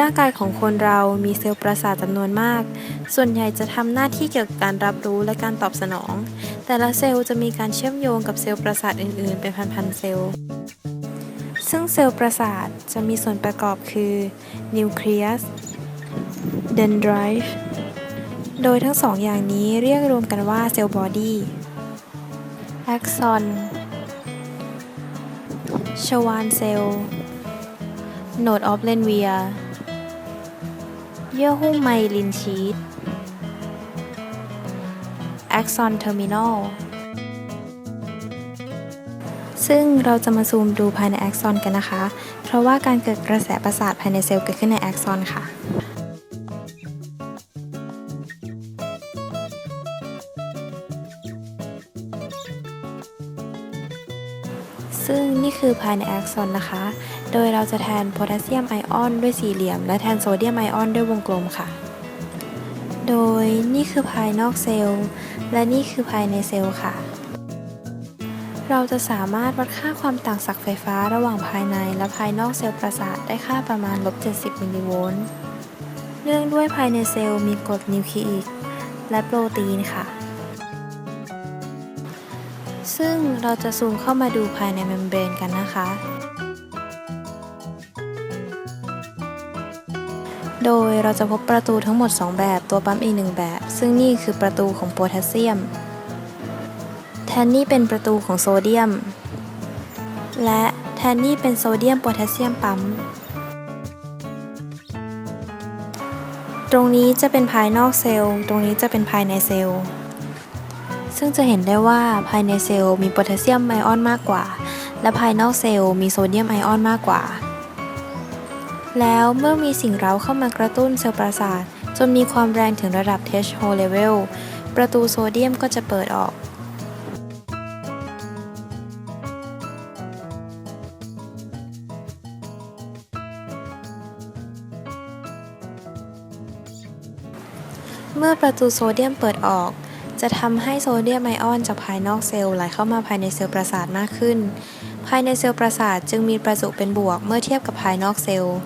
ร่างกายของคนเรามีเซลล์ประสาทจำนวนมาก ส่วนใหญ่จะทำหน้าที่เกี่ยวกับการรับรู้และการตอบสนอง แต่ละเซลล์จะมีการเชื่อมโยงกับเซลล์ประสาทอื่น ๆ เป็นพัน ๆ เซลล์ ซึ่งเซลล์ประสาทจะมีส่วนประกอบคือนิวเคลียสเดนไดรฟ์โดยทั้งสองอย่างนี้เรียกรวมกันว่าเซลล์บอดี้แอ็กซอนชวานเซลล์โนดออฟเลนเวีย เยื่อหุ้มไมลินชีตแอ็กซอนเทอร์มินอลซึ่งเราจะมาซูมดูภายในแอ็กซอนกันนะคะ เพราะว่าการเกิดกระแสประสาทภายในเซลล์เกิดขึ้นในแอ็กซอนค่ะซึ่งนี่คือภายในแอ็กซอนนะคะ โดยเราจะแทนโพแทสเซียมไอออนด้วยสี่เหลี่ยม และแทนโซเดียมไอออนด้วยวงกลมค่ะ โดยนี่คือภายนอกเซลล์ และนี่คือภายในเซลล์ค่ะ เราจะสามารถวัดค่าความต่างศักย์ไฟฟ้าระหว่างภายในและภายนอกเซลล์ประสาทได้ค่าประมาณลบ70มิลลิโวลต์เนื่องด้วยภายในเซลล์มีกรดนิวคลีอิกและโปรตีนค่ะ ซึ่งเราจะซูมเข้ามาดูภายในเมมเบรนกันนะคะ โดยเราจะพบประตูทั้งหมด 2 แบบ ตัวปั๊มอีกหนึ่งแบบ ซึ่งนี่คือประตูของโพแทสเซียม แทนนี่เป็นประตูของโซเดียม และแทนนี่เป็นโซเดียมโพแทสเซียมปั๊ม ตรงนี้จะเป็นภายนอกเซลล์ ตรงนี้จะเป็นภายในเซลล์ ซึ่งจะเห็นได้ว่าภายในเซลล์มีโพแทสเซียมไอออนมากกว่า และภายนอกเซลล์มีโซเดียมไอออนมากกว่า แล้วเมื่อมีสิ่งเร้าเข้ามากระตุ้นเซลล์ประสาท จนมีความแรงถึงระดับ threshold level ประตูโซเดียมก็จะเปิดออกเมื่อประตูโซเดียมเปิดออก จะทำให้โซเดียมไอออนจากภายนอกเซลล์ไหลเข้ามาภายในเซลล์ประสาทมากขึ้น ภายในเซลล์ประสาทจึงมีประจุเป็นบวกเมื่อเทียบกับภายนอกเซลล์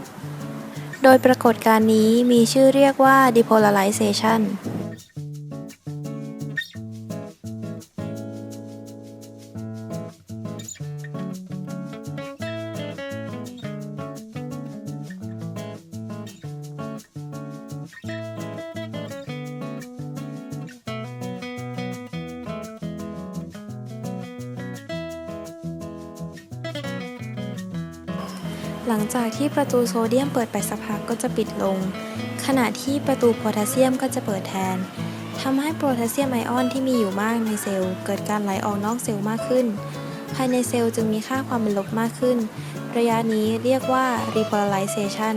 โดยปรากฏการณ์นี้มีชื่อเรียกว่า depolarization หลังจากที่ประตูโซเดียมเปิดไปสักพักก็จะปิดลง ขณะที่ประตูโพแทสเซียมก็จะเปิดแทนทำให้โพแทสเซียมไอออนที่มีอยู่มากในเซลล์เกิดการไหลออกนอกเซลล์มากขึ้น ภายในเซลล์จึงมีค่าความเป็นลบมากขึ้น ระยะนี้เรียกว่า repolarization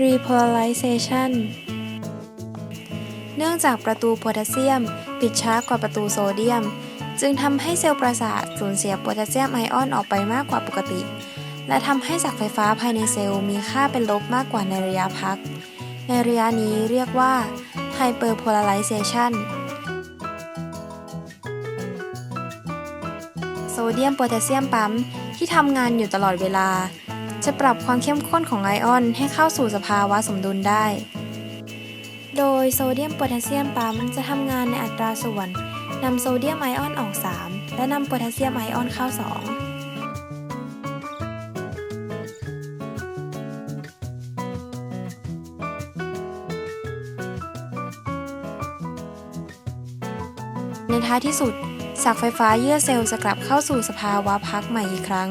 รีโพลาริเซชันเนื่องจากประตูโพแทสเซียม ปิดช้ากว่าประตูโซเดียม จึงทำให้เซลล์ประสาทสูญเสียโพแทสเซียมไอออนออกไปมากกว่าปกติ และทำให้ศักไฟฟ้าภายในเซลล์มีค่าเป็นลบมากกว่าในระยะพัก ในระยะนี้เรียกว่าไฮเปอร์โพลาริเซชันโซเดียมโพแทสเซียมปั๊มที่ทำงานอยู่ตลอดเวลา จะปรับความเข้มข้นของไอออนให้เข้าสู่สภาวะสมดุลได้ โดยโซเดียมโพแทสเซียมปั๊มจะทำงานในอัตราส่วนนำโซเดียมไอออนออก 3 และนำโพแทสเซียมไอออนเข้า 2ในท้ายที่สุดศักไฟฟ้าเยื่อเซลล์จะกลับเข้าสู่สภาวะพักใหม่อีกครั้ง